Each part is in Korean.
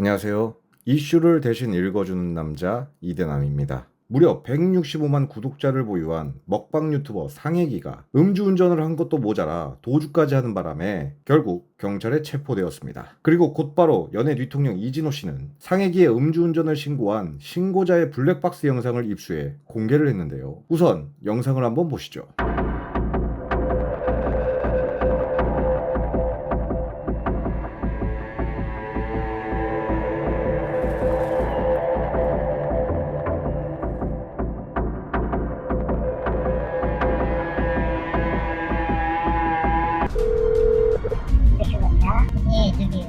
안녕하세요. 이슈를 대신 읽어주는 남자 이대남입니다. 무려 165만 구독자를 보유한 먹방 유튜버 상혜기가 음주운전을 한 것도 모자라 도주까지 하는 바람에 결국 경찰에 체포되었습니다. 그리고 곧바로 연예 뒤통령 이진호 씨는 상혜기의 음주운전을 신고한 신고자의 블랙박스 영상을 입수해 공개를 했는데요. 우선 영상을 한번 보시죠.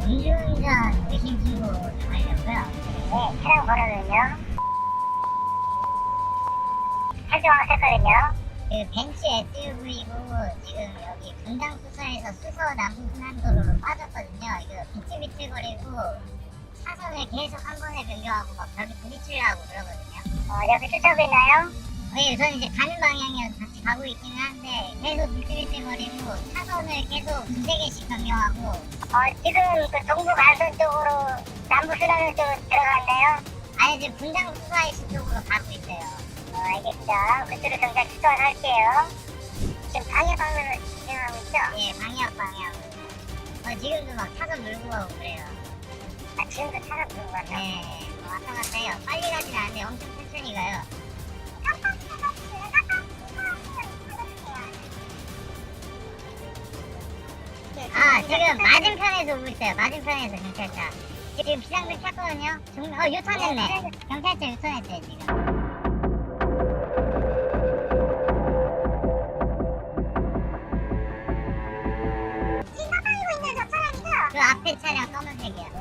운전 의심 신고 좀 하려고요. 네, 차량 번호는요. 설정했거든요. 그 벤츠 SUV고 지금 여기 분당 수서에서 수서 남순환도로로 빠졌거든요. 이거 비틀비틀거리고 차선을 계속 한 번에 변경하고 막 벽에 부딪히려고 그러거든요. 어, 옆에 쫓아오고 있나요? 네, 저는 이제 가는 방향이랑 같이 가고 있기는 한데 계속 비틀비틀거리고 차선을 계속 두세 개씩 변경하고. 어, 지금 그 동부 가선 쪽으로 남부 수단을 쪽으로 들어갔네요? 아니 지금 분당 수사이시 쪽으로 가고 있어요. 어, 알겠습니다 그쪽으로 정작 수사할게요. 지금 방해 방면을 진행하고 있죠? 예 방역 방향 어, 지금도 막 차선 물고 가고 그래요. 아 지금도 차선 물고 가요? 네 어, 왔다 갔다 해요. 빨리 가진 않는데 엄청 천천히 가요 지금 맞은편에서 오고 있어요. 맞은편에서 경찰차. 지금 비상등 켰거든요. 중... 어 유턴했네. 경찰차 유턴했어요 지금. 지금 나타나고 있는 저 차량이죠? 그 앞에 차량 검은색이요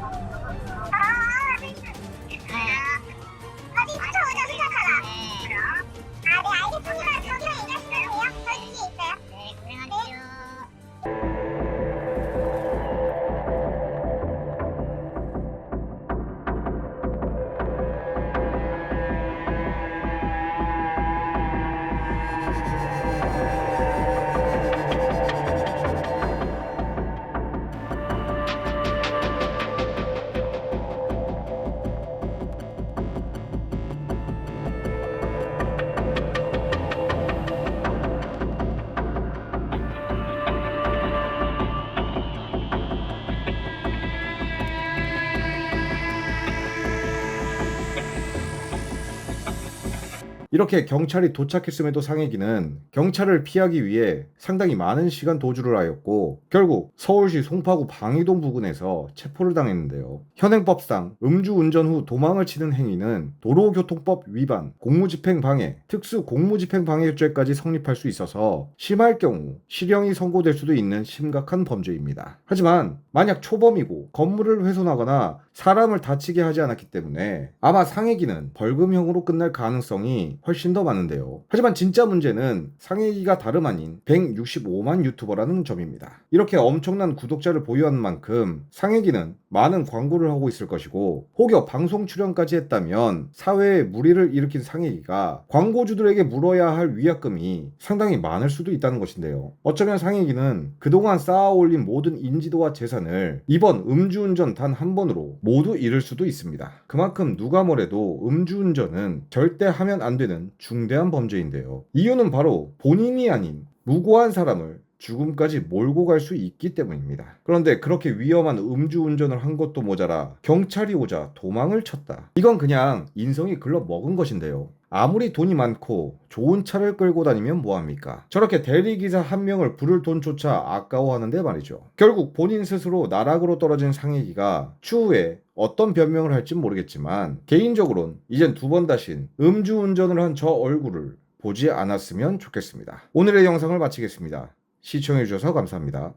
이렇게 경찰이 도착했음에도 상혜기는 경찰을 피하기 위해 상당히 많은 시간 도주를 하였고 결국 서울시 송파구 방이동 부근에서 체포를 당했는데요. 현행법상 음주운전 후 도망을 치는 행위는 도로교통법 위반, 공무집행 방해, 특수 공무집행 방해죄까지 성립할 수 있어서 심할 경우 실형이 선고될 수도 있는 심각한 범죄입니다. 하지만 만약 초범이고 건물을 훼손하거나 사람을 다치게 하지 않았기 때문에 아마 상해기는 벌금형으로 끝날 가능성이 훨씬 더 많은데요. 하지만 진짜 문제는 상해기가 다름 아닌 165만 유튜버라는 점입니다. 이렇게 엄청난 구독자를 보유한 만큼 상해기는 많은 광고를 하고 있을 것이고 혹여 방송 출연까지 했다면 사회에 무리를 일으킨 상해기가 광고주들에게 물어야 할 위약금이 상당히 많을 수도 있다는 것인데요. 어쩌면 상해기는 그동안 쌓아올린 모든 인지도와 재산을 이번 음주운전 단 한 번으로 모두 잃을 수도 있습니다. 그만큼 누가 뭐래도 음주운전은 절대 하면 안 되는 중대한 범죄인데요. 이유는 바로 본인이 아닌 무고한 사람을 죽음까지 몰고 갈 수 있기 때문입니다. 그런데 그렇게 위험한 음주운전을 한 것도 모자라 경찰이 오자 도망을 쳤다. 이건 그냥 인성이 글러 먹은 것인데요. 아무리 돈이 많고 좋은 차를 끌고 다니면 뭐합니까? 저렇게 대리기사 한 명을 부를 돈조차 아까워하는데 말이죠. 결국 본인 스스로 나락으로 떨어진 상해기가 추후에 어떤 변명을 할지 모르겠지만 개인적으론 이젠 두 번 다신 음주운전을 한 저 얼굴을 보지 않았으면 좋겠습니다. 오늘의 영상을 마치겠습니다. 시청해주셔서 감사합니다.